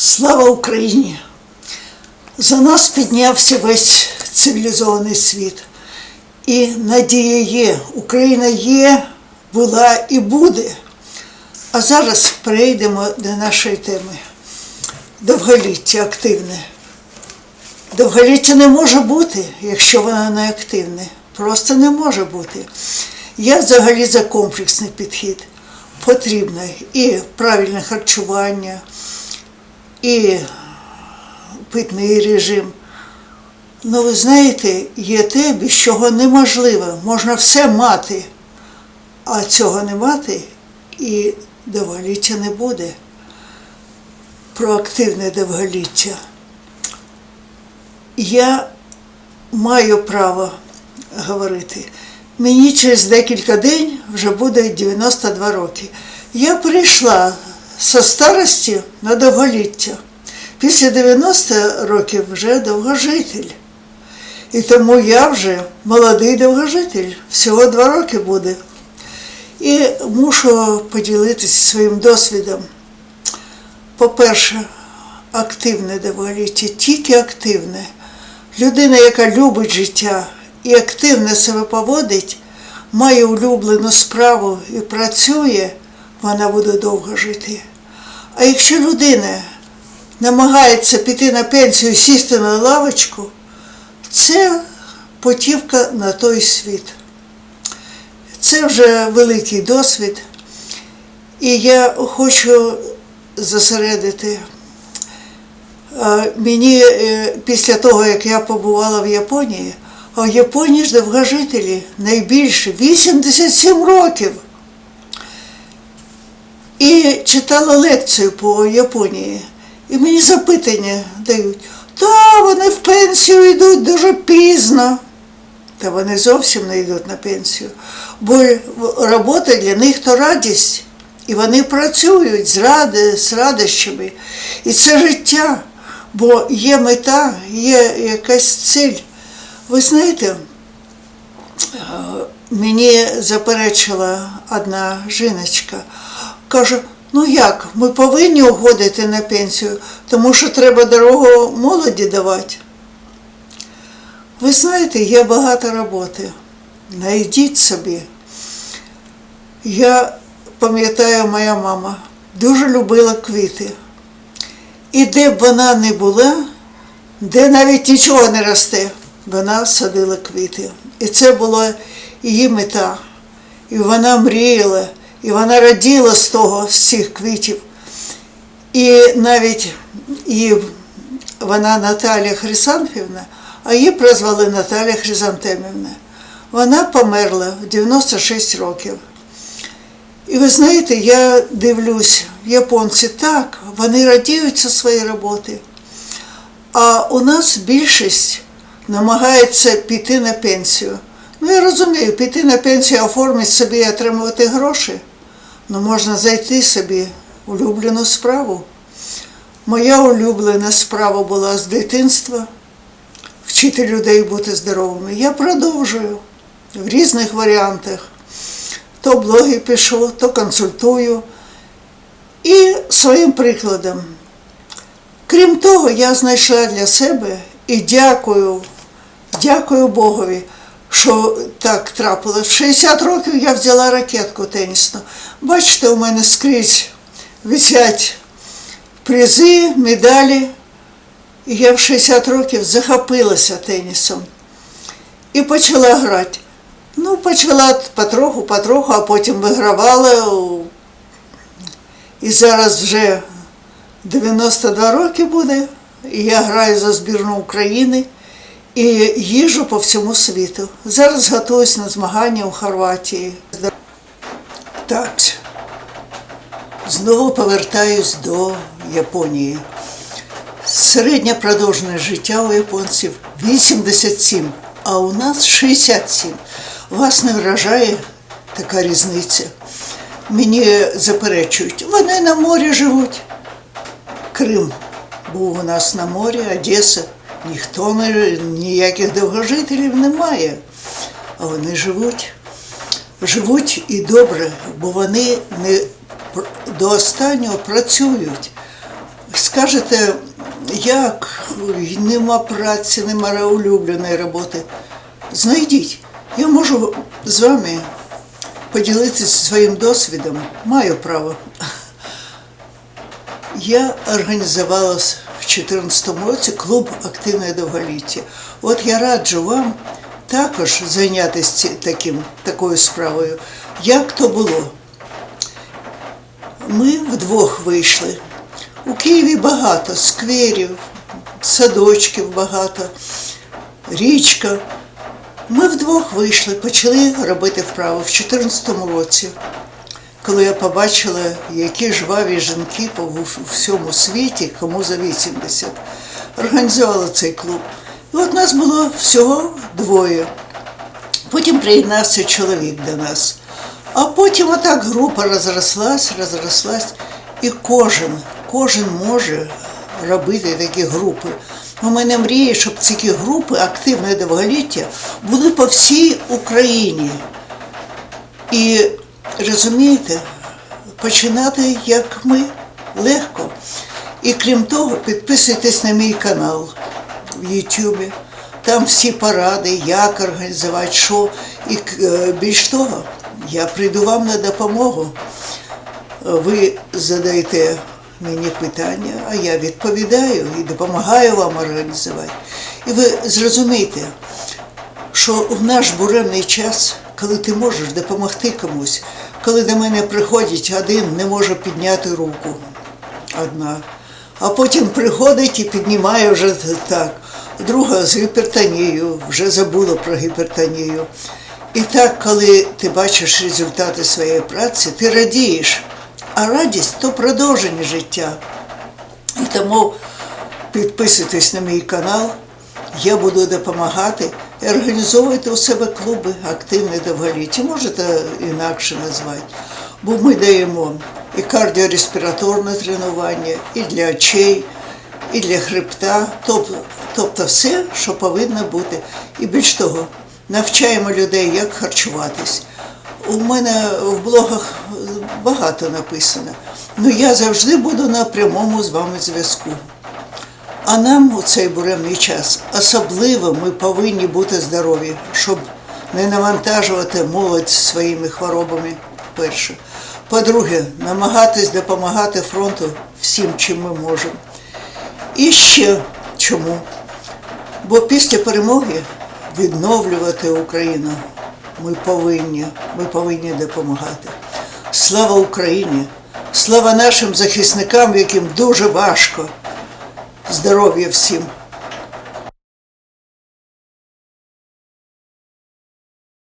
Слава Україні! За нас піднявся весь цивілізований світ. І надія є, Україна є, була і буде. А зараз перейдемо до нашої теми. Довголіття активне. Довголіття не може бути, якщо воно не активне. Просто не може бути. Я взагалі за комплексний підхід. Потрібно і правильне харчування, і питний режим. Ну, ви знаєте, є те, без чого неможливо. Можна все мати, а цього не мати і довголіття не буде. Про активне довголіття. Я маю право говорити. Мені через декілька день вже буде 92 роки. Я прийшла зі старості на довголіття. Після 90 років вже довгожитель. І тому я вже молодий довгожитель, всього два роки буде. І мушу поділитися своїм досвідом. По-перше, активне довголіття, тільки активне. Людина, яка любить життя і активно себе поводить, має улюблену справу і працює, вона буде довго жити. А якщо людина намагається піти на пенсію, сісти на лавочку, це потівка на той світ. Це вже великий досвід. І я хочу зосередити. Мені е, після того, як я побувала в Японії, а в Японії ж довгожителі найбільше 87 років. І читала лекцію по Японії. І мені запитання дають, та вони в пенсію йдуть дуже пізно. Та вони зовсім не йдуть на пенсію. Бо робота для них то радість. І вони працюють з, ради, з радощами. І це життя, бо є мета, є якась ціль. Ви знаєте, е, мені заперечила одна жіночка, каже, ну як, ми повинні уходити на пенсію, тому що треба дорогу молоді давати. Ви знаєте, є багато роботи. Найдіть собі. Я пам'ятаю, моя мама дуже любила квіти. І де б вона не була, де навіть нічого не росте, вона садила квіти. І це була її мета. І вона мріяла, і вона раділа з того, з цих квітів. І навіть її, вона Наталія Хрисанфівна, а її прозвали Наталія Хризантемівна. Вона померла в 96 років. І ви знаєте, я дивлюсь, японці так, вони радіються своїй роботи. А у нас більшість намагається піти на пенсію. Ну, я розумію, піти на пенсію, оформити собі і отримувати гроші. Ну, можна зайти собі улюблену справу. Моя улюблена справа була з дитинства вчити людей бути здоровими. Я продовжую в різних варіантах. То блоги пишу, то консультую. І своїм прикладом. Крім того, я знайшла для себе і дякую, дякую Богові, що так трапилось. В 60 років я взяла ракетку тенісну. Бачите, у мене скрізь висять призи, медалі. І я в 60 років захопилася тенісом і почала грати. Ну, почала потроху, потроху, а потім вигравала. І зараз вже 92 роки буде, і я граю за збірну України і їжу по всьому світу. Зараз готуюсь на змагання у Хорватії. Так, знову повертаюсь до Японії. Середнє продовжене життя у японців 87, а у нас 67. Вас не вражає така різниця. Мені заперечують, вони на морі живуть. Крим був у нас на морі, Одеса. Ніхто не ніяких довгожителів немає. А вони живуть. Живуть і добре, бо вони не до останнього працюють. Скажете, як нема праці, нема улюбленої роботи. Знайдіть, я можу з вами поділитися своїм досвідом. Маю право. Я організувала 2014 році клуб активне довголіття. От я раджу вам також зайнятися таким, такою справою. Як то було? Ми вдвох вийшли. У Києві багато скверів, садочків багато, річка. Ми вдвох вийшли, почали робити вправу в 2014 році коли я побачила, які жваві жінки по всьому світі, кому за 80, організували цей клуб. І от нас було всього двоє. Потім приєднався чоловік до нас. А потім отак група розрослась, розрослась, і кожен, кожен може робити такі групи. У мене мріє, щоб ці групи активне довголіття були по всій Україні. І розумієте, починати як ми легко. І крім того, підписуйтесь на мій канал в Ютубі. Там всі поради, як організувати, що. І е, більш того, я прийду вам на допомогу. Ви задаєте мені питання, а я відповідаю і допомагаю вам організувати. І ви зрозумієте, що в наш буремний час, коли ти можеш допомогти комусь, коли до мене приходять, один не може підняти руку одна, а потім приходить і піднімає вже так, друга з гіпертонією, вже забула про гіпертонію. І так, коли ти бачиш результати своєї праці, ти радієш. А радість то продовження життя. І тому підписуйтесь на мій канал, я буду допомагати організовуйте у себе клуби активне довголіття. Можете інакше назвати. Бо ми даємо і кардіореспіраторне тренування, і для очей, і для хребта, тобто, тобто все, що повинно бути. І більш того, навчаємо людей, як харчуватись. У мене в блогах багато написано. Ну я завжди буду на прямому з вами зв'язку. А нам у цей буремний час особливо ми повинні бути здорові, щоб не навантажувати молодь своїми хворобами. Перше. По-друге, намагатись допомагати фронту всім, чим ми можемо. І ще чому? Бо після перемоги відновлювати Україну ми повинні, ми повинні допомагати. Слава Україні! Слава нашим захисникам, яким дуже важко. Здоров'я всім!